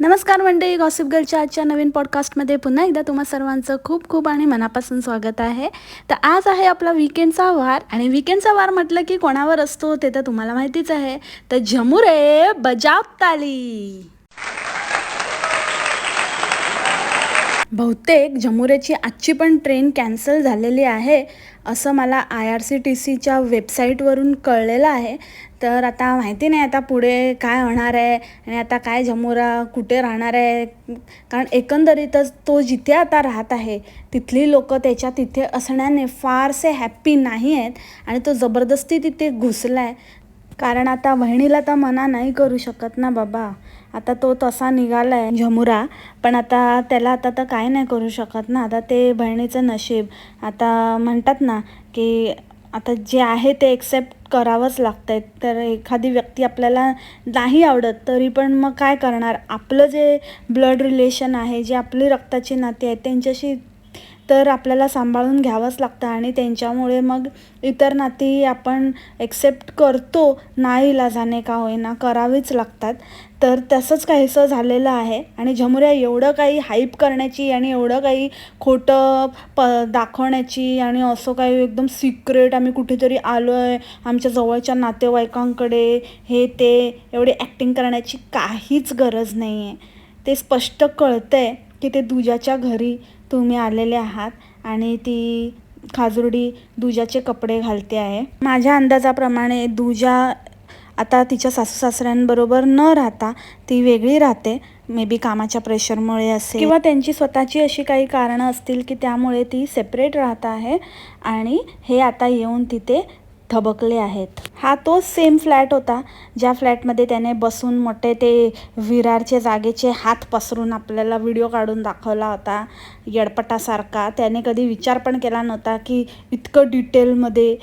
नमस्कार मंडळी गॉसिप गर्लच्या आजच्या नवीन पॉडकास्टमध्ये पुन्हा एकदा तुम्हा सर्वांचं खूप खूप आणि मनापासून स्वागत आहे. तर आज आहे आपला विकेंडचा वार आणि विकेंडचा वार म्हटलं की कोणावर असतो ते तर तुम्हाला माहितीच आहे. तर झमुरे बजाव ताली. बहुतेक झमुरेची आजची पण ट्रेन कॅन्सल झालेली आहे. असं मला आय आर सी टी सीच्या वेबसाईटवरून कळलेलं आहे. तर आता माहिती नाही आता पुढे काय होणार आहे आणि आता काय झमुरा कुठे राहणार आहे. कारण एकंदरीतच तो जिथे आता राहत आहे तिथली लोक त्याच्या तिथे असण्याने फारसे हॅप्पी नाही आहेत आणि तो जबरदस्ती तिथे घुसला आहे कारण आता बहिणीला तर मना नाही करू शकत ना बाबा. आता तो तसा निघाला आहे झमुरा पण आता त्याला आता तर काय नाही करू शकत ना. आता ते बहिणीचं नशीब. आता म्हणतात ना की आता जे आहे ते एक्सेप्ट करावंच लागतं आहे तर एखादी व्यक्ती आपल्याला नाही आवडत तरी पण मग काय करणार? आपलं जे ब्लड रिलेशन आहे जे आपली रक्ताची नाती आहेत त्यांच्याशी तर आपल्याला सांभाळून घ्यावंच लागतं आणि त्यांच्यामुळे मग इतर नाती आपण एक्सेप्ट करतो नाही इलाजाने का होईना करावीच लागतात. तर तसंच काहीसं झालेलं आहे. आणि झमुऱ्या एवढं काही हाईप करण्याची आणि एवढं काही खोटं प दाखवण्याची आणि असं काही एकदम सिक्रेट आम्ही कुठेतरी आलो आहे आमच्या जवळच्या नातेवाईकांकडे हे ते एवढी ॲक्टिंग करण्याची काहीच गरज नाही आहे ते स्पष्ट कळतं आहे की ते दुजाच्या घरी तुम्ही आलेले आहात आणि ती खाजुर्डी दुजाचे कपडे घालते आहे. माझ्या अंदाजाप्रमाणे दुजा आता तिच्या सासू सासऱ्यांबरोबर न राहता ती वेगळी राहते. मे बी कामाच्या प्रेशरमुळे असेल. किंवा त्यांची स्वतःची अशी काही कारणं असतील की त्यामुळे ती सेपरेट राहत आहे. आणि हे आता येऊन तिथे थबकले आहेत. हा तो सेम फ्लॅट होता ज्या फ्लॅटमध्ये त्याने बसून मोठे ते विरारचे जागेचे हात पसरून आपल्याला व्हिडिओ काढून दाखवला होता. येडपटासारखा. त्याने कधी विचार पण केला नव्हता की इतकं डिटेलमध्ये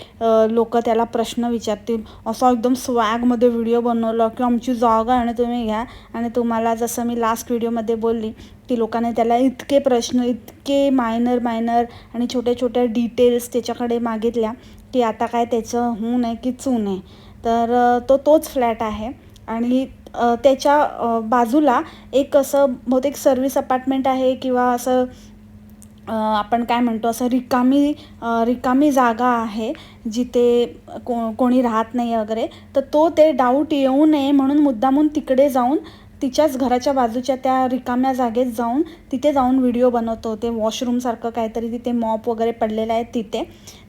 लोक त्याला प्रश्न विचारतील. असं एकदम स्वॅगमध्ये व्हिडिओ बनवला की आमची जागा आणि तुम्ही घ्या. आणि तुम्हाला जसं मी लास्ट व्हिडिओमध्ये बोलली की लोकांनी त्याला इतके प्रश्न इतके मायनर मायनर आणि छोट्या छोट्या डिटेल्स त्याच्याकडे मागितल्या. की आता काय त्याचं हूं आहे की चू आहे तर तो तोच फ्लॅट आहे. आणि त्याच्या बाजूला एक असं बहुतेक सर्विस अपार्टमेंट आहे किंवा असं आपण काय म्हणतो असं रिकामी रिकामी जागा आहे जिथे को कोणी राहत नाही वगैरे. तर तो ते डाऊट येऊ नये म्हणून मुद्दामून तिकडे जाऊन तिच्याच घराच्या बाजूच्या त्या रिकाम्या जागेत जाऊन तिथे जाऊन व्हिडिओ बनवतो. ते वॉशरूमसारखं काहीतरी तिथे मॉप वगैरे पडलेलं आहे तिथे.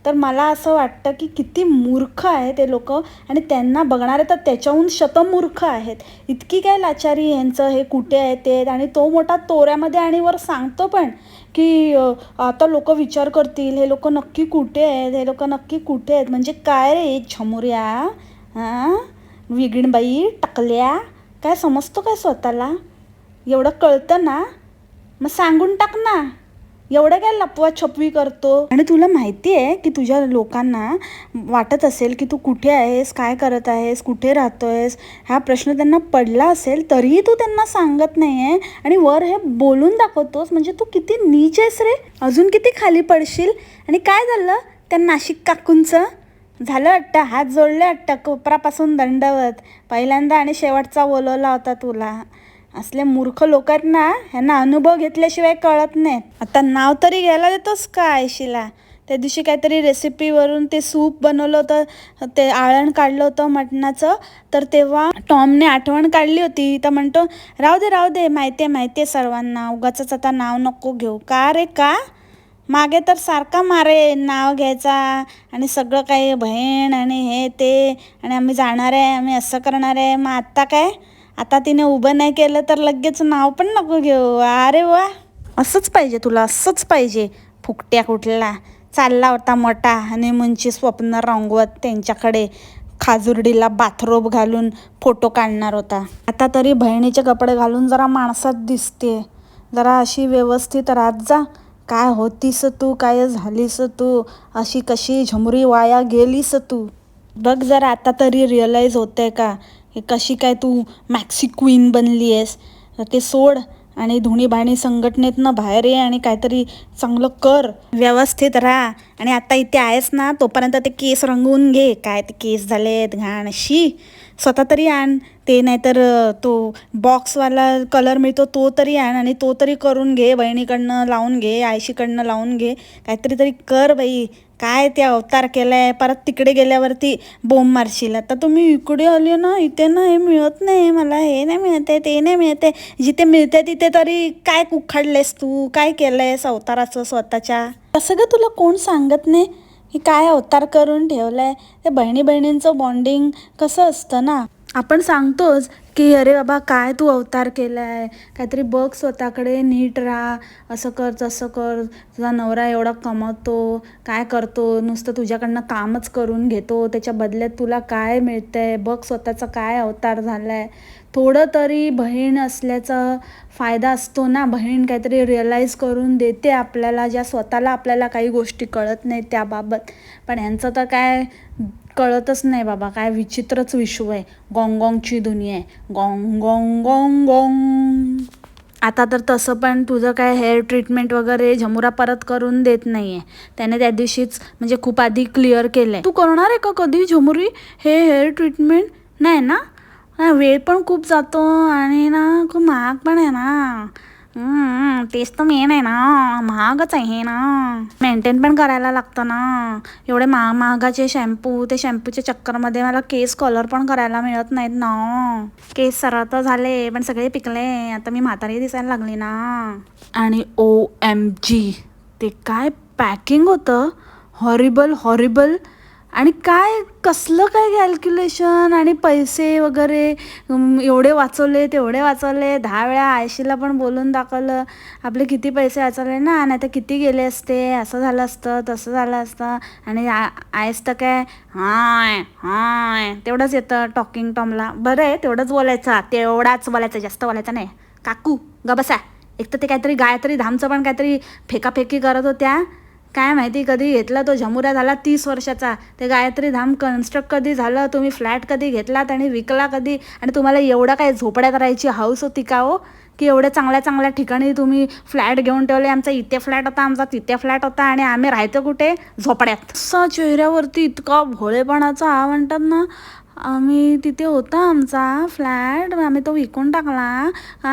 तर मला असं वाटतं की किती मूर्ख आहे ते लोक आणि त्यांना बघणारे तर त्याच्याहून शतमूर्ख आहेत. इतकी काय लाचारी यांचं हे कुठे आहे ते? आणि तो मोठा तोऱ्यामध्ये आणि वर सांगतो पण की आता लोक विचार करतील हे लोक नक्की कुठे आहेत हे लोक नक्की कुठे आहेत? म्हणजे काय रे छमुऱ्या हां विगणबाई टाकल्या? काय समजतो काय स्वतःला? एवढं कळतं ना? मग सांगून टाक ना. एवढं काय लपवा छपवी करतो? आणि तुला माहिती आहे की तुझ्या लोकांना वाटत असेल की तू कुठे आहेस काय करत आहेस कुठे राहतोयस हा प्रश्न त्यांना पडला असेल तरीही तू त्यांना सांगत नाही आहे आणि वर हे बोलून दाखवतोस. म्हणजे तू किती नीच आहेस रे? अजून किती खाली पडशील? आणि काय झालं? त्या नाशिक काकूंचं? झालं वाटतं हात जोडले वाटतं कोपरापासून दंडवत. पहिल्यांदा आणि शेवटचा बोलवला होता तुला. असले मूर्ख लोक आहेत ना ह्यांना अनुभव घेतल्याशिवाय कळत नाही. आता नाव तरी घ्यायला देतोस का आयशीला? त्या दिवशी काहीतरी रेसिपीवरून ते सूप बनवलं होतं ते आळण काढलं होतं मटणाचं. तर तेव्हा टॉमने आठवण काढली होती. तर म्हणतो राहू दे राहू दे माहिती आहे माहिती आहे सर्वांना. उगाच आता नाव नको घेऊ. का रे का? मागे तर सारखा मारे नाव घ्यायचा आणि सगळं काही बहीण आणि हे ते आणि आम्ही जाणार आहे आम्ही असं करणार आहे. मग आत्ता काय? आता तिने उभं नाही केलं तर लगेच नाव पण नको घेऊ. अरे वा! असंच पाहिजे तुला असंच पाहिजे. फुकट्या कुठला चालला होता मोठा आणि मुंची स्वप्न रंगवत त्यांच्याकडे. खाजुर्डीला बाथरोब घालून फोटो काढणार होता. आता तरी बहिणीचे कपडे घालून जरा माणसात दिसते जरा अशी व्यवस्थित राहत जा. काय होतीस तू? काय झालीस तू? अशी कशी झमरी वाया गेलीस तू? बघ जरा आता तरी रिअलाईज होतंय का? कशी काय तू मॅक्सी क्वीन बनली आहेस? ते सोड आणि धुणी भाणी संघटनेतनं बाहेर ये आणि काहीतरी चांगलं कर. व्यवस्थित राहा. आणि आता इथे आहेस ना तोपर्यंत ते केस रंगवून घे. काय ते केस झालेत घाण शी. स्वतः तरी आण. ते नाहीतर तो बॉक्सवाला कलर मिळतो तो तरी आण आणि तो तरी करून घे बहिणीकडनं लावून घे आयशीकडनं लावून घे. काहीतरी तरी कर बाई. काय ते अवतार केला आहे परत तिकडे गेल्यावरती बोंब मारशील. आता तुम्ही इकडे आले ना इथे ना हे मिळत नाही मला. हे नाही मिळत आहे ते नाही मिळत आहे. जिथे मिळते तिथे तरी काय उखाडलेस तू? काय केलं आहेस अवताराचं स्वतःच्या? असं गं तुला कोण सांगत नाही? ही काय अवतार करून ठेवलाय? ते बहिणी बहिणींचं बॉन्डिंग कसं असतं ना? आपण सांगतोच की अरे बाबा काय तू अवतार केला आहे काहीतरी बघ स्वतःकडे नीट राहा. असं कर तसं कर. तुझा नवरा एवढा कमवतो. काय करतो? नुसतं तुझ्याकडनं कामच करून घेतो. त्याच्या बदल्यात तुला काय मिळतंय? बघ स्वतःचा काय अवतार झालाय. थोडं तरी बहीण असल्याचा फायदा असतो ना. बहीण काहीतरी रिअलाईज करून देते आपल्याला ज्या स्वतःला आपल्याला काही गोष्टी कळत नाही त्याबाबत. पण यांचं तर काय कळतच नाही बाबा काय विचित्रच विश्व आहे. गॉंगॉंगची दुनिया आहे. गोंग गोंग गोंग गोंग. आता तर तसं पण तुझं काय हेअर ट्रीटमेंट वगैरे झमुरा परत करून देत नाही आहे त्याने त्या दिवशीच म्हणजे खूप आधी क्लिअर केलं आहे तू करणार आहे का कधी झमुरी हे हेअर ट्रीटमेंट नाही ना? हा, वेळ पण खूप जातो आणि ना खूप महाग पण आहे ना. तेच तर मेन आहे ना. महागच आहे हे ना. मेंटेन पण करायला लागतं ना. एवढे महाग महागाचे शॅम्पू ते शॅम्पूच्या चक्करमध्ये मला केस कलर पण करायला मिळत नाहीत ना. केस सरळ तर झाले पण सगळे पिकले. आता मी म्हातारी दिसायला लागली ना. आणि ओ एम जी ते काय पॅकिंग होतं? हॉरिबल हॉरिबल आणि काय कसलं काय कॅल्क्युलेशन आणि पैसे वगैरे एवढे वाचवले तेवढे वाचवले दहा वेळा आयशीला पण बोलून दाखवलं आपले किती पैसे वाचवले ना नाही तर किती गेले असते असं झालं असतं तसं झालं असतं आणि आयस तर काय हाय हाय तेवढंच येतं टॉकिंग टॉमला. बरं आहे तेवढंच बोलायचं तेवढाच बोलायचं जास्त बोलायचं नाही. काकू ग एक तर ते काहीतरी गायत्री धामचं पण काहीतरी फेकाफेकी करत होत्या. काय माहिती कधी घेतला तो झमुरा झाला तीस वर्षाचा. ते गायत्री धाम कन्स्ट्रक्ट कधी झालं तुम्ही फ्लॅट कधी घेतलात आणि विकला कधी? आणि तुम्हाला एवढं काय झोपड्यात राहायची हाऊस होती का हो? की एवढ्या चांगल्या चांगल्या ठिकाणी तुम्ही फ्लॅट घेऊन ठेवले आमचा इथे फ्लॅट होता आमचा तिथे फ्लॅट होता आणि आम्ही राहतो कुठे? झोपड्यात. असा चेहऱ्यावरती इतका भोळेपणाचा हा म्हणतात ना आम्ही तिथे होता आमचा फ्लॅट. आम्ही तो विकून टाकला.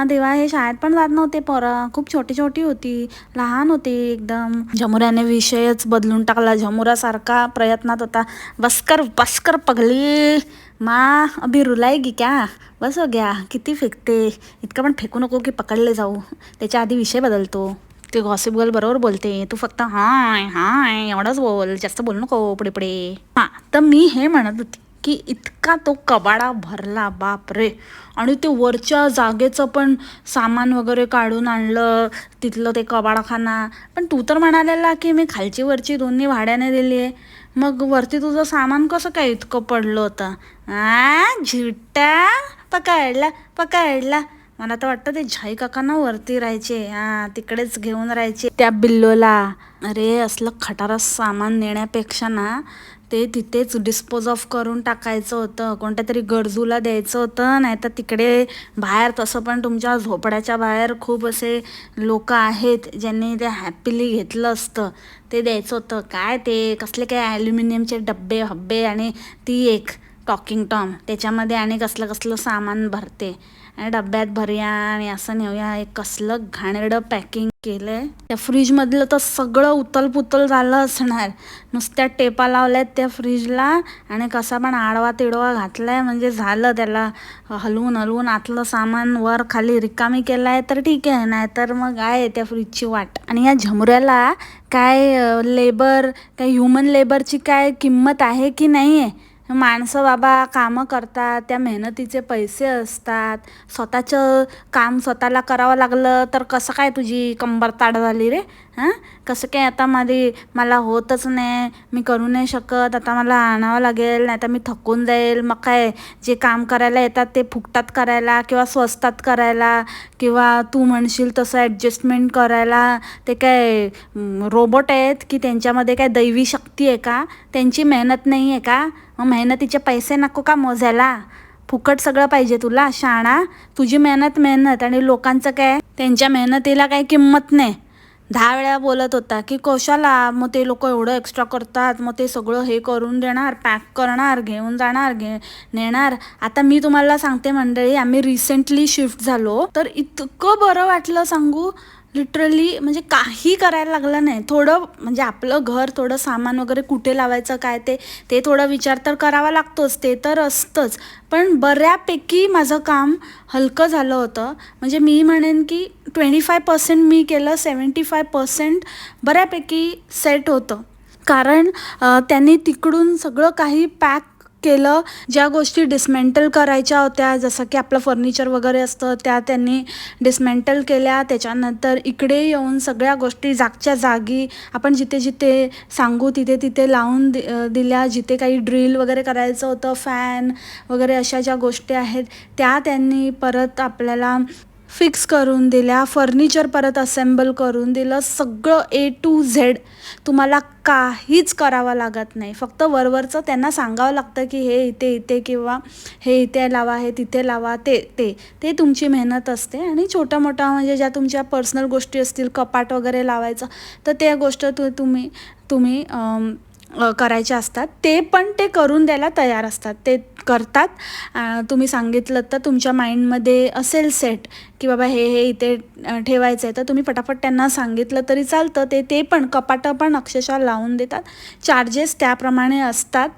तेव्हा हे शाळेत पण जात नव्हते पोरं. खूप छोटी छोटी होती. लहान होती एकदम. झमुऱ्याने विषयच बदलून टाकला. झमुरासारखा प्रयत्नात होता. बसकर बसकर पगली. मा अभि रुलाएगी क्या? बस हो गया. किती फेकते? इतकं पण फेकू नको की पकडले जाऊ. त्याच्या आधी विषय बदलतो. ते गॉसिप गर्ल बरोबर बोलते. तू फक्त हाय हाय एवढंच बोल. जास्त बोलू नको. पुढे पुढे. हां तर मी हे म्हणत होती. की इतका तो कबाडा भरला बाप रे. आणि ते वरच्या जागेचं पण सामान वगैरे काढून आणलं तिथलं ते कबाडाखाना. पण तू तर म्हणालेला की मी खालची वरची दोन्ही भाड्याने दिली आहे. मग वरती तुझं सामान कसं काय इतकं पडलं होतं? आ झिट्टा पकडला पकडला मला तर वाटतं ते झाई काकांना वरती राहायचे. हा तिकडेच घेऊन राहायचे. त्या बिल्लोला. अरे असलं खटारस सामान नेण्यापेक्षा ना ते तिथेच डिस्पोज ऑफ करून टाकायचं होतं. कोणत्या तरी गरजूला द्यायचं होतं नाही तर तिकडे बाहेर तसं पण तुमच्या झोपड्याच्या बाहेर खूप असे लोक आहेत ज्यांनी ते हॅपीली घेतलं असतं. ते द्यायचं होतं. काय ते? कसले काय ॲल्युमिनियमचे डब्बे हब्बे आणि ती एक टॉकिंग टॉम त्याच्यामध्ये आणि कसलं कसलं सामान भरते. आणि डब्यात भरूया आणि असं नेऊया. हे कसलं घाणेरडं पॅकिंग केलंय. त्या फ्रीजमधलं तर सगळं उतल पुतल झालं असणार. नुसत्या टेपा लावल्यात त्या फ्रीजला आणि कसा पण आडवा तिडवा घातलाय. म्हणजे झालं त्याला हलवून हलवून आतलं सामान वर खाली रिकामी केलाय तर ठीक आहे. नाहीतर मग आहे त्या फ्रीजची वाट. आणि या झमऱ्याला काय लेबर काय ह्युमन लेबरची काय किंमत आहे की नाही आहे माणसं बाबा कामं करतात त्या मेहनतीचे पैसे असतात. स्वतःचं काम स्वतःला करावं लागलं तर कसं काय तुझी कंबर ताड झाली रे? हां? कसं काय आता माझी मला होतच नाही. मी करू नाही शकत. आता मला आणावं लागेल नाही तर मी थकून जाईल. मग काय? जे काम करायला येतात ते फुकटात करायला किंवा स्वस्तात करायला किंवा तू म्हणशील तसं ॲडजस्टमेंट करायला. ते काय रोबोट आहेत की त्यांच्यामध्ये काय दैवी शक्ती आहे का? त्यांची मेहनत नाही आहे का? मग मेहनतीचे पैसे नको का मोजायला? फुकट सगळं पाहिजे तुला शाणा. तुझी मेहनत मेहनत आणि लोकांचं काय? त्यांच्या मेहनतीला काही किंमत नाही. दहा वेळा बोलत होता की कशाला? मग ते लोक एवढं एक्स्ट्रा करतात. मग ते सगळं हे करून देणार पॅक करणार घेऊन जाणार घे नेणार. आता मी तुम्हाला सांगते मंडळी आम्ही रिसेंटली शिफ्ट झालो. तर इतकं बरं वाटलं सांगू. लिटरली म्हणजे काही करायला लागलं नाही. थोडं म्हणजे आपलं घर थोडं सामान वगैरे कुठे लावायचं काय ते ते थोडा विचार तर करावा लागतोच ते तर असतंच. पण बऱ्यापैकी माझं काम हलकं झालं होतं. म्हणजे मी म्हणेन की ट्वेंटी फाय पर्सेंट मी केलं सेवन्टी फाय पर्सेंट बऱ्यापैकी सेट होतं. कारण त्यांनी तिकडून सगळं काही पॅक केलं. ज्या गोष्टी डिसमेंटल करायच्या होत्या जसं की आपलं फर्निचर वगैरे असतं त्या त्यांनी डिसमेंटल केल्या. त्याच्यानंतर इकडे येऊन सगळ्या गोष्टी जागच्या जागी आपण जिथे जिथे सांगू तिथे तिथे लावून दि दिल्या. जिथे काही ड्रिल वगैरे करायचं होतं फॅन वगैरे अशा ज्या गोष्टी आहेत त्या त्यांनी परत आपल्याला फिक्स करून दिल्या फर्निचर परत असेंबल करून दिलं सगळं ए टू झेड तुम्हाला काहीच करावं लागत नाही. फक्त वरवरचं त्यांना सांगावं लागतं की हे इथे इथे किंवा हे इथे लावा हे तिथे लावा ते ते ते तुमची मेहनत असते आणि छोटा मोठ्या म्हणजे ज्या तुमच्या पर्सनल गोष्टी असतील कपाट वगैरे लावायचं तर त्या गोष्ट तु तुम्ही तुम्ही करायचे करायच्या असतात. ते पण ते करून द्यायला तयार असतात. ते करतात. तुम्ही सांगितलं तर तुमच्या माइंडमध्ये असेल सेट की बाबा हे हे इथे ठेवायचं आहे तर तुम्ही पटापट त्यांना सांगितलं तरी चालतं. ते ते पण कपाटं पण अक्षरशः लावून देतात. चार्जेस त्याप्रमाणे असतात.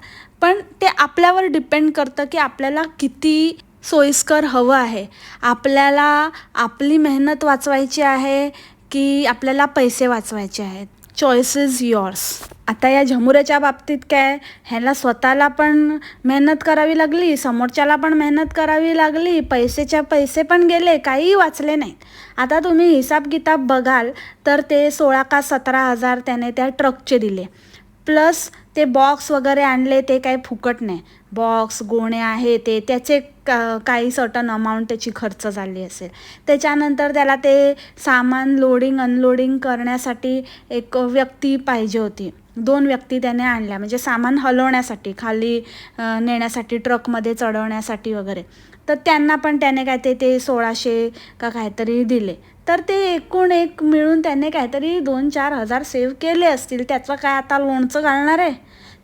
पण ते आपल्यावर डिपेंड करतं की आपल्याला किती सोयीस्कर हवं आहे. आपल्याला आपली मेहनत वाचवायची आहे की आपल्याला पैसे वाचवायचे आहेत. चॉईस इज युअर्स आता या झमुऱ्याच्या बाबतीत काय? ह्याला स्वतःला पण मेहनत करावी लागली समोरच्याला पण मेहनत करावी लागली पैसेच्या पैसे पण गेले काही वाचले नाहीत. आता तुम्ही हिसाब किताब बघाल तर ते सोळा का सतरा हजार त्याने त्या ट्रकचे दिले. प्लस ते बॉक्स वगैरे आणले ते काही फुकट नाही. बॉक्स गोणे आहे ते त्याचे का काही सर्टन अमाऊंट त्याची खर्च झाली असेल. त्याच्यानंतर त्याला ते सामान लोडिंग अनलोडिंग करण्यासाठी एक व्यक्ती पाहिजे होती. दोन व्यक्ती त्याने आणल्या. म्हणजे सामान हलवण्यासाठी खाली नेण्यासाठी ट्रकमध्ये चढवण्यासाठी वगैरे. तर त्यांना पण त्याने काय ते ते सोळाशे का काहीतरी दिले. तर ते एकूण एक मिळून त्याने काहीतरी दोन चार हजार सेव्ह केले असतील. त्याचं काय आता लोणचं घालणार आहे?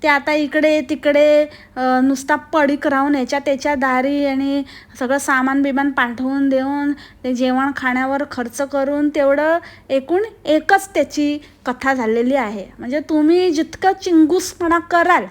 ते आता इकडे तिकडे नुसता पडीक राहून याच्या त्याच्या दारी आणि सगळं सामान बिमान पाठवून देऊन ते जेवण खाण्यावर खर्च करून तेवढं एकूण एकच त्याची कथा झालेली आहे. म्हणजे तुम्ही जितकं चिंगूसपणा कराल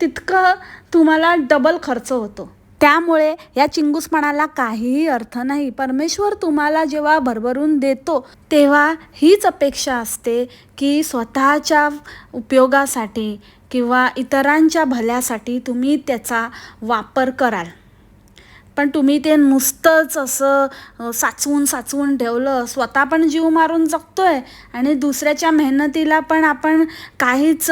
तितकं तुम्हाला डबल खर्च होतो. त्यामुळे या चिंगूसपणाला काहीही अर्थ नाही. परमेश्वर तुम्हाला जेव्हा भरभरून देतो तेव्हा हीच अपेक्षा असते की स्वतःच्या उपयोगासाठी किंवा इतरांच्या भल्यासाठी तुम्ही त्याचा वापर कराल. पण तुम्ही ते नुसतंच असं साचवून साचवून ठेवलं स्वतः पण जीव मारून जगतो आहे आणि दुसऱ्याच्या मेहनतीला पण आपण काहीच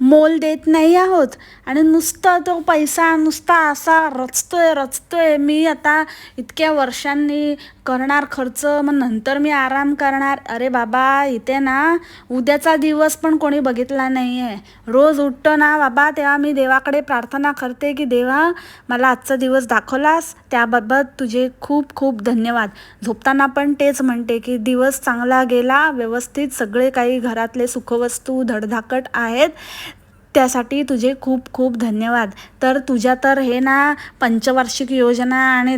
मोल देत नाही आहोत आणि नुसतं तो पैसा नुसता असा रचतोय रचतोय. मी आता इतक्या वर्षांनी करणार खर्च मग नंतर मी आराम करणार. अरे बाबा इथे ना उद्याचा दिवस पण कोणी बघितला नाही आहे रोज उठतो ना बाबा तेव्हा मी देवाकडे प्रार्थना करते की देवा मला आजचा दिवस दाखवलास. त्याबाबत तुझे खूप खूप धन्यवाद. झोपताना पण तेच म्हणते की दिवस चांगला गेला. व्यवस्थित सगळे काही घरातले सुखवस्तू धडधाकट आहेत. त्यासाठी तुझे खूप खूप धन्यवाद. तर तुझ्या तर हे ना पंचवार्षिक योजना आणि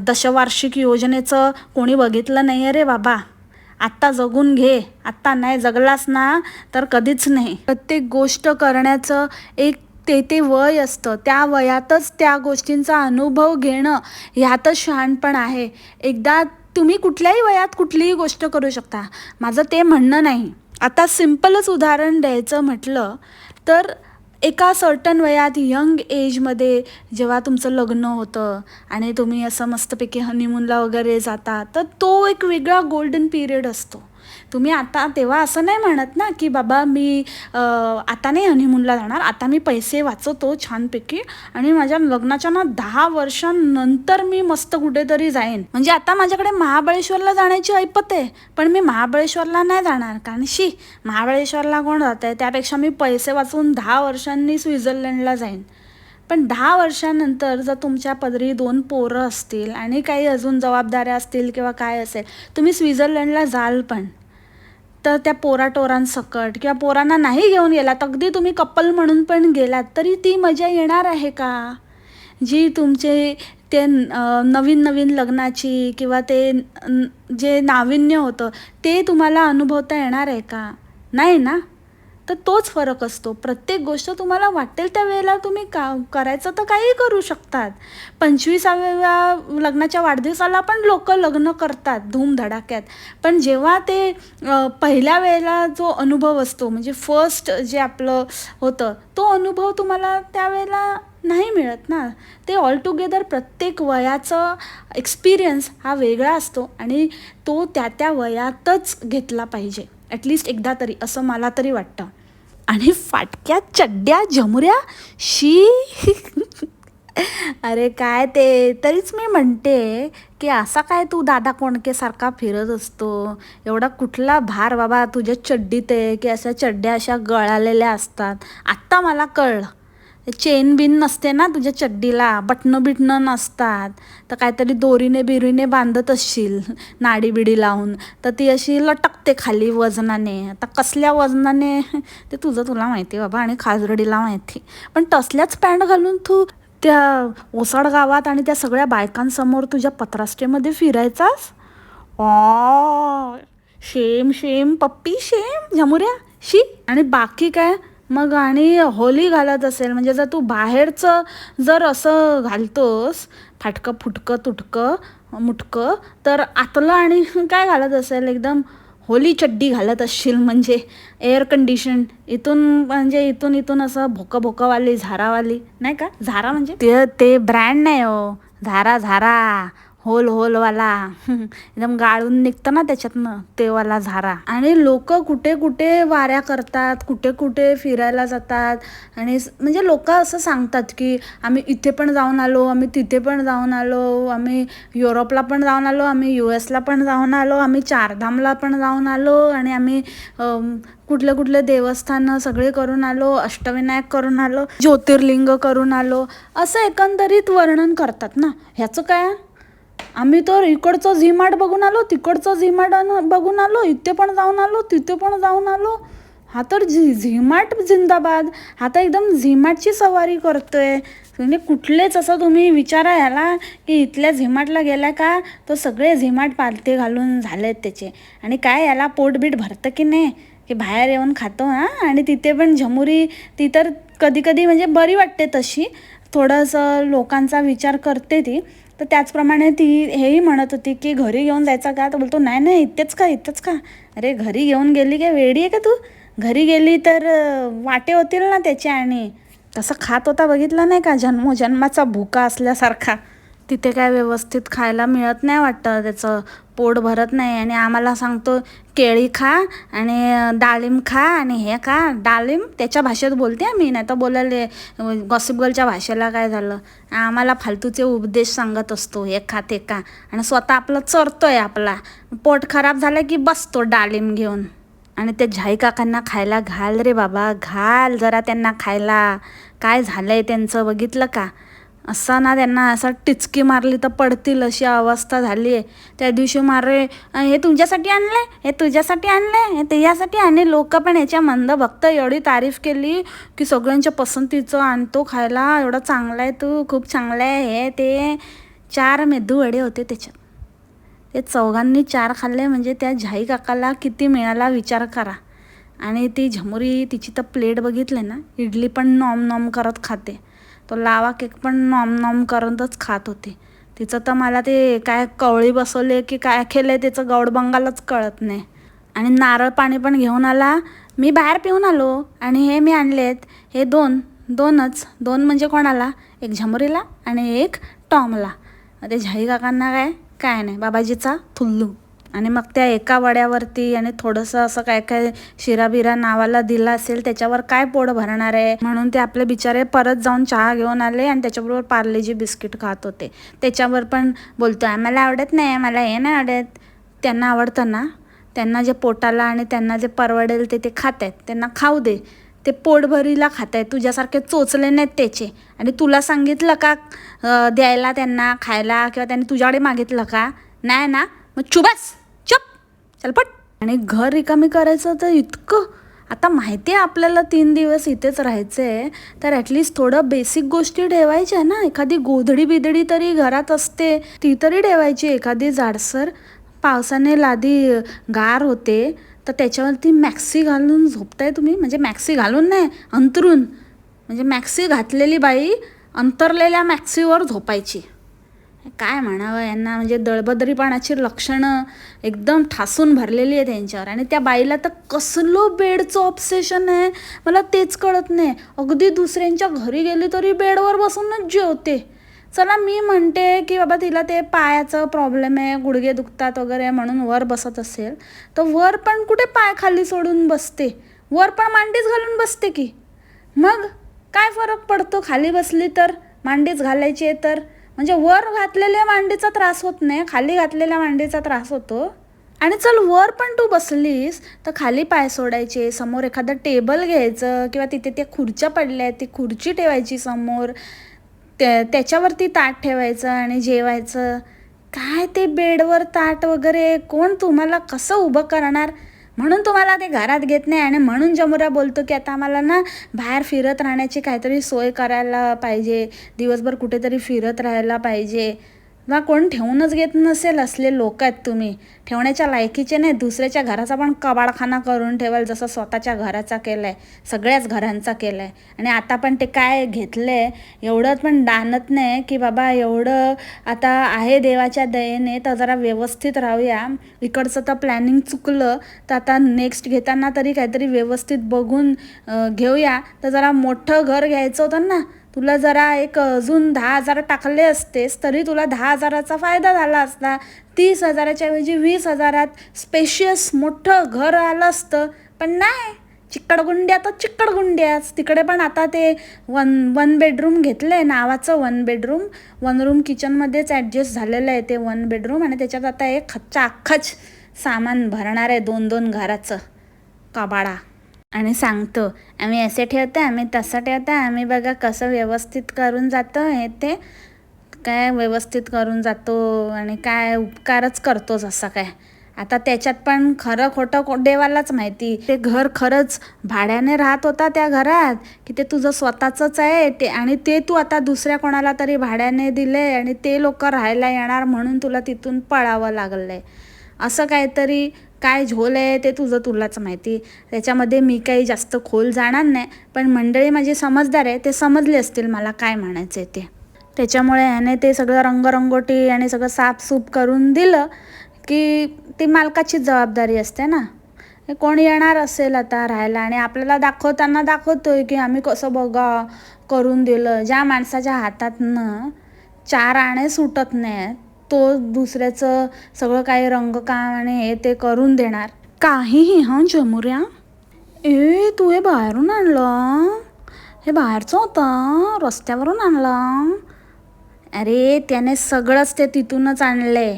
दशवार्षिक योजनेचं कोणी बघितलं नाही आहे रे बाबा. आत्ता जगून घे. आत्ता नाही जगलास ना तर कधीच नाही. प्रत्येक गोष्ट करण्याचं एक ते ते वय असतं. त्या वयातच त्या गोष्टींचा अनुभव घेणं ह्यातच शहाणपण आहे. एकदा तुम्ही कुठल्याही वयात कुठलीही गोष्ट करू शकता. माझं ते म्हणणं नाही. आता सिम्पलच उदाहरण द्यायचं म्हटलं तर एका सर्टन वयात यंग एजमध्ये जेव्हा तुमचं लग्न होतं आणि तुम्ही असं मस्तपैकी हनीमूनला वगैरे जाता तर तो एक वेगळा गोल्डन पिरियड असतो. तुम्ही आता तेव्हा असं नाही म्हणत ना की बाबा मी आता नाही हनीमूनला जाणार आता मी पैसे वाचवतो छानपैकी आणि माझ्या लग्नाच्या ना दहा वर्षांनंतर मी मस्त कुठेतरी जाईन. म्हणजे आता माझ्याकडे महाबळेश्वरला जाण्याची ऐपत आहे पण मी महाबळेश्वरला नाही जाणार. कारण शी महाबळेश्वरला कोण जात आहे त्यापेक्षा मी पैसे वाचवून दहा वर्षांनी स्वित्झर्लंडला जाईन. पण दहा वर्षानंतर जर तुमच्या पदरी दोन पोरं असतील आणि काही अजून जबाबदाऱ्या असतील किंवा काय असेल तुम्ही स्वित्झर्लंडला जाल पण. तर त्या पोराटोरांसकट किंवा पोरांना नाही घेऊन गेलात अगदी तुम्ही कपल म्हणून पण गेलात तरी ती मजा येणार आहे का? जी तुमचे ते नवीन नवीन लग्नाची किंवा ते जे नाविन्य होतं ते तुम्हाला अनुभवता येणार आहे का? नाही ना? तर तोच फरक असतो. प्रत्येक गोष्ट तुम्हाला वाटेल त्या वेळेला तुम्ही का करायचं तर काही करू शकतात. पंचवीसाव्या लग्नाच्या वाढदिवसाला पण लोक लग्न करतात धूमधडाक्यात. पण जेव्हा ते पहिल्या वेळेला जो अनुभव असतो म्हणजे फर्स्ट जे आपलं होतं तो अनुभव तुम्हाला त्यावेळेला नाही मिळत ना. ते ऑल टुगेदर प्रत्येक वयाचं एक्सपिरियन्स हा वेगळा असतो आणि तो त्या त्या वयातच घेतला पाहिजे. ॲटलिस्ट एकदा तरी असं मला तरी वाटतं. आणि फाटक्या चड्ड्या झमुऱ्या? शी. अरे काय ते? तरीच मी म्हणते की असा काय तू दादा कोणकेसारखा फिरत असतो? एवढा कुठला भार बाबा तुझ्या चड्डीत आहे की अशा चड्ड्या अशा गळालेल्या असतात? आत्ता मला कळलं. चेन बिन नसते ना तुझ्या चड्डीला बटणं बिटणं नसतात. तर काहीतरी दोरीने बिरीने बांधत असशील नाडी बिडी लावून. तर ती अशी लटकते खाली वजनाने. आता कसल्या वजनाने? ते तुझं तुला माहिती बाबा आणि खाजरडीला माहिती. पण तसल्याच पॅन्ट घालून तू त्या ओसाड गावात आणि त्या सगळ्या बायकांसमोर तुझ्या पत्राष्टेमध्ये फिरायचास? ऑ शेम शेम पप्पी शेम झमुऱ्या. शी आणि बाकी काय? मग आणि होली घालत असेल म्हणजे जर तू बाहेरचं जर असं घालतोस फाटकं फुटकं तुटकं मुटकं तर आतलं आणि काय घालत असेल? एकदम होली चड्डी घालत असशील म्हणजे एअर कंडिशन इथून म्हणजे इथून इथून असं भोकं भोकंवाली झारावाली नाही का? झारा म्हणजे? ते ते ब्रँड नाही हो. झारा झारा. होल होलवाला. एकदम गाळून निघतं ना त्याच्यातनं तेवाला झारा. आणि लोक कुठे कुठे वाऱ्या करतात कुठे कुठे फिरायला जातात. आणि म्हणजे लोक असं सांगतात की आम्ही इथे पण जाऊन आलो आम्ही तिथे पण जाऊन आलो आम्ही युरोपला पण जाऊन आलो आम्ही यू एसला पण जाऊन आलो आम्ही चारधामला पण जाऊन आलो आणि आम्ही कुठले कुठले देवस्थानं सगळे करून आलो अष्टविनायक करून आलो ज्योतिर्लिंग करून आलो. असं एकंदरीत वर्णन करतात ना. ह्याचं काय? आम्ही तर इकडचं झिमाट बघून आलो तिकडचं झी मार्ट बघून आलो इथे पण जाऊन आलो तिथे पण जाऊन आलो. हा तर झी झीमार्ट जिंदाबाद. हा तर एकदम मार्टची सवारी करतोय. म्हणजे कुठलेच असं तुम्ही विचारा ह्याला की इथल्या झिमाटला गेला का तो सगळे झिमाट पालते घालून झालेत त्याचे. आणि काय याला पोटबीट भरतं की नाही? की बाहेर येऊन खातो हां? आणि तिथे पण झमुरी ती तर कधी कधी म्हणजे बरी वाटते तशी. थोडंसं लोकांचा विचार करते ती. तर त्याचप्रमाणे ती हेही म्हणत होती की घरी घेऊन जायचा का? तर बोलतो नाही नाही इथेच का इथंच का अरे घरी घेऊन गेली काय? वेडी आहे का तू? घरी गेली तर वाटे होतील ना त्याचे आणि. तसं खात होता बघितलं नाही का? जन्मोजन्माचा भुका असल्यासारखा. तिथे काय व्यवस्थित खायला मिळत नाही वाटतं त्याचं पोट भरत नाही. आणि आम्हाला सांगतो केळी खा आणि डाळिंब खा आणि हे खा. डाळिंब त्याच्या भाषेत बोलते मी नाही तर बोलायले गॉसिप गर्लच्या भाषेला काय झालं? आम्हाला फालतूचे उपदेश सांगत असतो हे खा ते खा. आणि स्वतः आपलं चरतोय आपला. पोट खराब झालं की बसतो डाळिंब घेऊन. आणि त्या झाई काकांना खायला घाल रे बाबा घाल जरा त्यांना खायला. काय झालं आहे त्यांचं बघितलं का? असं ना त्यांना असं टिचकी मारली तर पडतील अशी अवस्था झाली आहे. त्या दिवशी मारे हे तुझ्यासाठी आणलं हे तुझ्यासाठी आणलं हे तुझ्यासाठी आणि लोक पण याच्या मंद भक्त एवढी तारीफ केली की सगळ्यांच्या पसंतीचं आणतो खायला. एवढं चांगला आहे तू खूप चांगलं आहे हे ते. चार मेदू वडे होते त्याच्यात. ते चौघांनी चार खाल्ले म्हणजे त्या झाई काकाला किती मिळाला विचार करा. आणि ती झमुरी तिची तर प्लेट बघितले ना इडली पण नॉम नॉम करत खाते. तो लावा केक पण नॉम नॉम करतच खात होती. तिचं तर मला ते काय कवळी बसवले की काय केलं त्याचं गौडबंगालच कळत नाही. आणि नारळ पाणी पण घेऊन आला. मी बाहेर पिऊन आलो आणि हे मी आणलेत. हे दोन दोनच दोन म्हणजे कोणाला? एक झमरीला आणि एक टॉमला. ते झाई काकांना काय? काय नाही. बाबाजीचा थुल्लू. आणि मग त्या एका वड्यावरती आणि थोडंसं असं काय काय शिराबिरा नावाला दिला असेल त्याच्यावर काय पोट भरणार आहे? म्हणून ते आपले बिचारे परत जाऊन चहा घेऊन आले आणि त्याच्याबरोबर पार्लेजी बिस्किट खात होते. त्याच्यावर पण बोलतो मला आवडत नाही मला हे नाही आवडत. त्यांना आवडतं ना? त्यांना जे पोटाला आणि त्यांना जे परवडेल ते ते खात आहेत त्यांना खाऊ दे. ते पोटभरीला खात आहेत तुझ्यासारखे चोचले नाहीत त्याचे. आणि तुला सांगितलं का द्यायला त्यांना खायला किंवा त्यांनी तुझ्याकडे मागितलं का? नाही ना? मग चुबस चुप चल पट आणि घर रिकामी करायचं तर इतकं आता माहिती आहे आपल्याला तीन दिवस इथेच राहायचं आहे तर ॲटलिस्ट थोडं बेसिक गोष्टी ठेवायच्या ना. एखादी गोधडी बिधडी तरी घरात असते ती तरी ठेवायची. एखादी जाडसर पावसाने लादी गार होते तर त्याच्यावरती मॅक्सी घालून झोपताय तुम्ही? म्हणजे मॅक्सी घालून नाही अंतरून म्हणजे मॅक्सी घातलेली बाई अंतरलेल्या मॅक्सीवर झोपायची. काय म्हणावं यांना? म्हणजे दळबदरीपणाची लक्षणं एकदम ठासून भरलेली आहे त्यांच्यावर आणि त्या बाईला तर कसलो बेडचं ऑप्सेशन आहे? मला तेच कळत नाही. अगदी दुसऱ्यांच्या घरी गेली तरी बेडवर बसूनच जेवते. चला मी म्हणते की बाबा तिला ते पायाचं प्रॉब्लेम आहे गुडघे दुखतात वगैरे म्हणून वर बसत असेल तर वर पण कुठे पाय खाली सोडून बसते? वर पण मांडीच घालून बसते की? मग काय फरक पडतो? खाली बसली तर? मांडीच घालायची आहे तर? म्हणजे वर घातलेल्या मांडीचा त्रास होत नाही खाली घातलेल्या मांडीचा त्रास होतो. आणि चल वर पण तू बसलीस तर खाली पाय सोडायचे समोर एखादं टेबल घ्यायचं किंवा तिथे त्या खुर्च्या पडल्या आहेत ती खुर्ची ठेवायची समोर त्या त्याच्यावरती ताट ठेवायचं आणि जेवायचं. काय ते बेडवर ताट वगैरे कोण तुम्हाला कसं उभं करणार? म्हणून तुम्हाला ते घरात घेत नाही आणि म्हणून जमुरा बोलतो की आता आम्हाला ना बाहेर फिरत राहण्याची काहीतरी सोय करायला पाहिजे. दिवसभर कुठेतरी फिरत राहायला पाहिजे. ना कोण ठेवूनच घेत नसेल असले लोक आहेत तुम्ही. ठेवण्याच्या लायकीचे नाही दुसऱ्याच्या घराचा पण कबाडखाना करून ठेवाल जसं स्वतःच्या घराचा केला आहे सगळ्याच घरांचा केला आहे आणि आता पण ते काय घेतलं आहे एवढं पण दानत नाही की बाबा एवढं आता आहे देवाच्या दयेने तर जरा व्यवस्थित राहूया. इकडचं तर प्लॅनिंग चुकलं तर आता नेक्स्ट घेताना तरी काहीतरी व्यवस्थित बघून घेऊया. तर जरा मोठं घर घ्यायचं होतं ना तुला जरा एक अजून दहा हजार टाकले असतेस तरी तुला दहा हजाराचा फायदा झाला असता तीस हजाराच्या ऐवजी वीस हजारात स्पेशियस मोठं घर आलं असतं. पण नाही चिक्कडगुंड्या तर चिक्कडगुंड्याच तिकडे पण आता ते वन वन बेडरूम घेतलं आहे नावाचं वन बेडरूम वन रूम किचनमध्येच ॲडजस्ट झालेलं आहे ते वन बेडरूम आणि त्याच्यात आता एक खच्चा अख्खच सामान भरणार आहे दोन दोन घराचं. कबाडा. आणि सांगतो आम्ही असे ठेवतो आम्ही तसं ठेवतो आम्ही बघा कसं व्यवस्थित करून जातो हे ते काय व्यवस्थित करून जातो आणि काय उपकारच करतोच असं काय. आता त्याच्यात पण खरं खोटं को देवालाच माहिती. ते घर खरंच भाड्याने राहत होता त्या घरात की ते तुझं स्वतःचंच आहे ते आणि ते तू आता दुसऱ्या कोणाला तरी भाड्याने दिले आणि ते लोक राहायला येणार म्हणून तुला तिथून पळावं लागलं आहे असं काहीतरी काय झोल आहे ते तुझं तुलाच माहिती. त्याच्यामध्ये मी काही जास्त खोल जाणार नाही पण मंडळी माझी समजदार आहे ते समजले असतील मला काय म्हणायचं आहे ते. त्याच्यामुळे ह्याने ते सगळं रंगरंगोटी आणि सगळं साफसूफ करून दिलं की ती मालकाचीच जबाबदारी असते ना. हे कोण येणार असेल आता राहायला आणि आपल्याला दाखवताना दाखवतोय की आम्ही कसं बघा करून दिलं. ज्या माणसाच्या हातातनं चार आणे सुटत नाहीत तो दुसऱ्याचं सगळं काही रंगकाम आणि हे ते करून देणार. काहीही हां जमुऱ्या? ए तू हे बाहेरून आणलं? हे बाहेरचं होतं? रस्त्यावरून आणलं? अरे त्याने सगळंच ते तिथूनच आणले.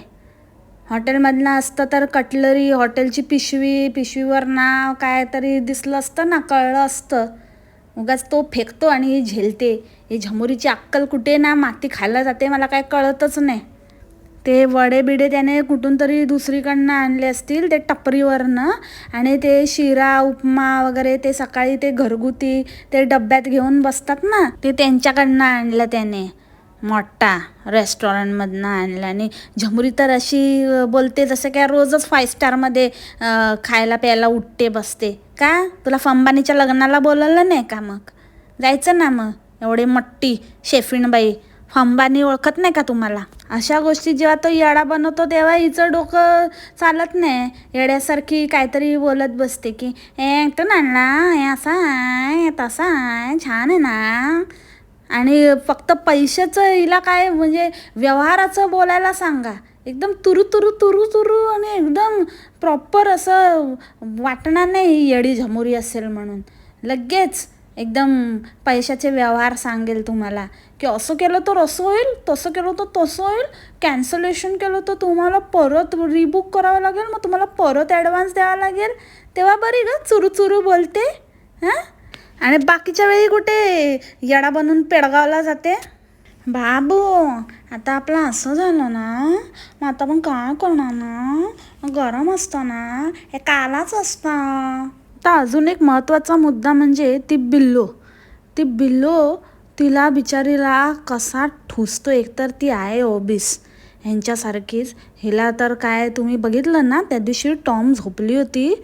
हॉटेलमधनं असतं तर कटलरी हॉटेलची पिशवी पिशवीवर नाव काय तरी दिसलं असतं ना कळलं असतं. उगाच तो फेकतो आणि झेलते. ही झमुरीची अक्कल कुठे ना माती खायला जाते मला काय कळतच नाही. ते वडे बिडे त्याने कुठून तरी दुसरीकडनं आणले असतील ते टपरीवरनं. आणि ते शिरा उपमा वगैरे ते सकाळी ते घरगुती ते डब्यात घेऊन बसतात ना ते त्यांच्याकडनं आणलं त्याने. मोठा रेस्टॉरंटमधनं आणलं. आणि झमुरी तर अशी बोलते जसं काय रोजच फाय स्टारमध्ये खायला प्यायला उठते बसते. का? तुला फंबानीच्या लग्नाला बोलवलं नाही का मग? जायचं ना मग. एवढे मट्टी शेफिणबाई फंबानी ओळखत नाही का तुम्हाला? अशा गोष्टी जेव्हा तो येडा बनवतो तेव्हा हिचं डोकं चालत नाही. येड्यासारखी काहीतरी बोलत बसते की ए तो आणला हे असा आहे तसा आहे छान आहे ना. आणि फक्त पैशाचं हिला काय म्हणजे व्यवहाराचं बोलायला सांगा. एकदम तुरु तुरु तुरु तुरु आणि एकदम प्रॉपर असं वाटणार नाही येडी झमुरी असेल म्हणून. लगेच. एकदम पैशाचे व्यवहार सांगेल तुम्हाला. की असं केलं तर असं होईल तसं केलं तर तसं होईल कॅन्सलेशन केलं तर तुम्हाला परत रिबुक करावं लागेल मग तुम्हाला परत ॲडव्हान्स द्यावा लागेल. तेव्हा बरी ग चुरू चुरू बोलते हां? आणि बाकीच्या वेळी कुठे येडा बनून पेडगावला जाते? बाबू आता आपलं असं झालं ना मग आता आपण काय करणार ना? गरम असतं ना हे कालाच असतं. आता अजून एक महत्त्वाचा मुद्दा म्हणजे ती बिल्लो. ती बिल्लो तिला बिचारीला कसा ठुसतो? एकतर ती आहे ओबीस ह्यांच्यासारखीच हिला तर काय तुम्ही बघितलं ना? त्या दिवशी टॉम झोपली होती.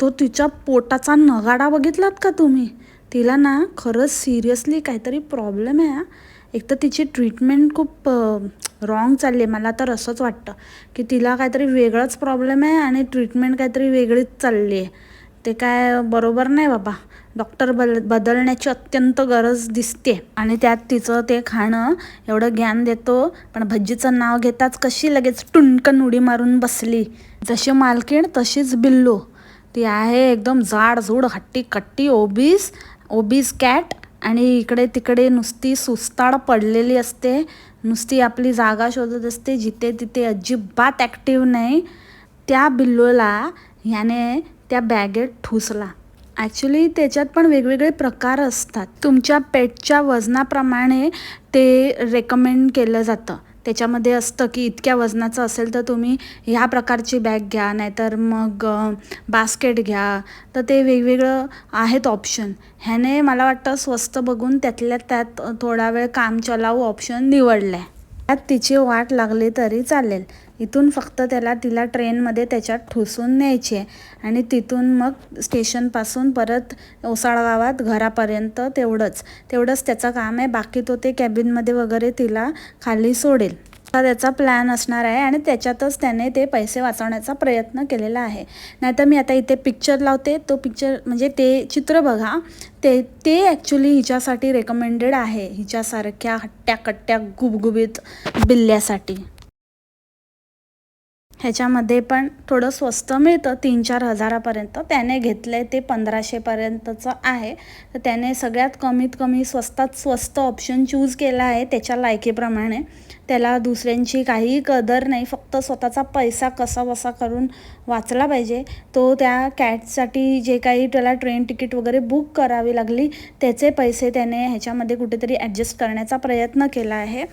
तो तिच्या पोटाचा नगाडा बघितलात का तुम्ही? तिला ना खरंच सिरियसली काहीतरी प्रॉब्लेम आहे एक तर तिची ट्रीटमेंट खूप रॉंग चालली आहे. मला तर असंच वाटतं की तिला काहीतरी वेगळाच प्रॉब्लेम आहे आणि ट्रीटमेंट काहीतरी वेगळीच चालली आहे. ते काय बरोबर नाही बाबा. डॉक्टर बल बदलण्याची अत्यंत गरज दिसते. आणि त्यात तिचं ते खाणं एवढं ज्ञान देतो पण भज्जीचं नाव घेताच कशी लगेच टुणकन उडी मारून बसली. जशी मालकीण तशीच बिल्लो. ती आहे एकदम जाडजूड हट्टी कट्टी ओबीस ओबीस कॅट आणि इकडे तिकडे नुसती सुस्ताड पडलेली असते. नुसती आपली जागा शोधत असते. जिथे तिथे अजिबात ॲक्टिव्ह नाही. त्या बिल्लूला ह्याने त्या बॅगेत ठुसला. ॲक्च्युली त्याच्यात पण वेगवेगळे प्रकार असतात. तुमच्या पेटच्या वजनाप्रमाणे ते रेकमेंड केलं जातं. त्याच्यामध्ये असतं की इतक्या वजनाचं असेल तर तुम्ही ह्या प्रकारची बॅग घ्या नाहीतर मग बास्केट घ्या. तर ते वेगवेगळं आहेत ऑप्शन ह्याने मला वाटतं स्वस्त बघून त्यातल्या त्यात थोडा वेळ काम चलाऊ ऑप्शन निवडलं आहे त्यात तिची वाट लागली तरी चालेल. इथून फक्त त्याला तिला ट्रेनमध्ये त्याच्यात ठुसून न्यायची आहे. आणि तिथून मग स्टेशनपासून परत ओसाळगावात घरापर्यंत तेवढंच. तेवढंच त्याचं काम आहे. बाकी तो ते कॅबिनमध्ये वगैरे तिला खाली सोडेल. हा त्याचा प्लॅन असणार आहे आणि त्याच्यातच त्याने ते पैसे वाचवण्याचा प्रयत्न केलेला आहे. नाहीतर मी आता इथे पिक्चर लावते. तो पिक्चर म्हणजे ते चित्र बघा. ते ते ॲक्च्युली हिच्यासाठी रेकमेंडेड आहे. हिच्यासारख्या हट्ट्या कट्ट्या गुबगुबीत बिल्ल्यासाठी. ह्याच्यामध्ये पण थोडं स्वस्त मिळतं. तीन चार हजारापर्यंत. त्याने घेतलं आहे ते पंधराशेपर्यंतचं आहे. तर त्याने सगळ्यात कमीत कमी स्वस्तात स्वस्त ऑप्शन चूज केला आहे त्याच्या लायकीप्रमाणे. त्याला दुसऱ्यांची काहीही कदर नाही. फक्त स्वतःचा पैसा कसा बसा करून वाचला पाहिजे. तो त्या कॅटसाठी जे काही त्याला ट्रेन तिकीट वगैरे बुक करावी लागली त्याचे पैसे त्याने ह्याच्यामध्ये कुठेतरी ॲडजस्ट करण्याचा प्रयत्न केला आहे.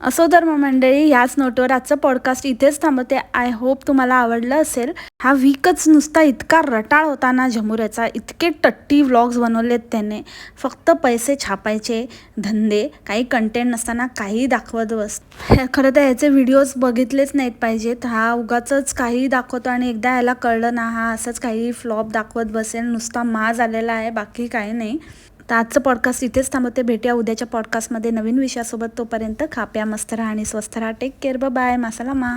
असो तर मग मंडळी ह्याच नोटवर आजचं पॉडकास्ट इथेच थांबते. आय होप तुम्हाला आवडलं असेल. हा वीकच नुसता इतका रटाळ होता ना झमुऱ्याचा इतके टट्टी व्लॉग्स बनवलेत त्याने. फक्त पैसे छापायचे धंदे काही कंटेंट नसताना काही दाखवत बस. खरं तर ह्याचे व्हिडिओज बघितलेच नाहीत पाहिजेत. हा उगाच काही दाखवतो आणि एकदा ह्याला कळलं ना हा असंच काही फ्लॉप दाखवत बसेल. नुसता माज आलेला आहे बाकी काही नाही. तर आजचं पॉडकास्ट इथेच थांबवते. भेटूया उद्याच्या पॉडकास्टमध्ये नवीन विषयासोबत. तोपर्यंत खाप्या मस्त राहा आणि स्वस्थ राहा. टेक केअर बाय मासाला मा.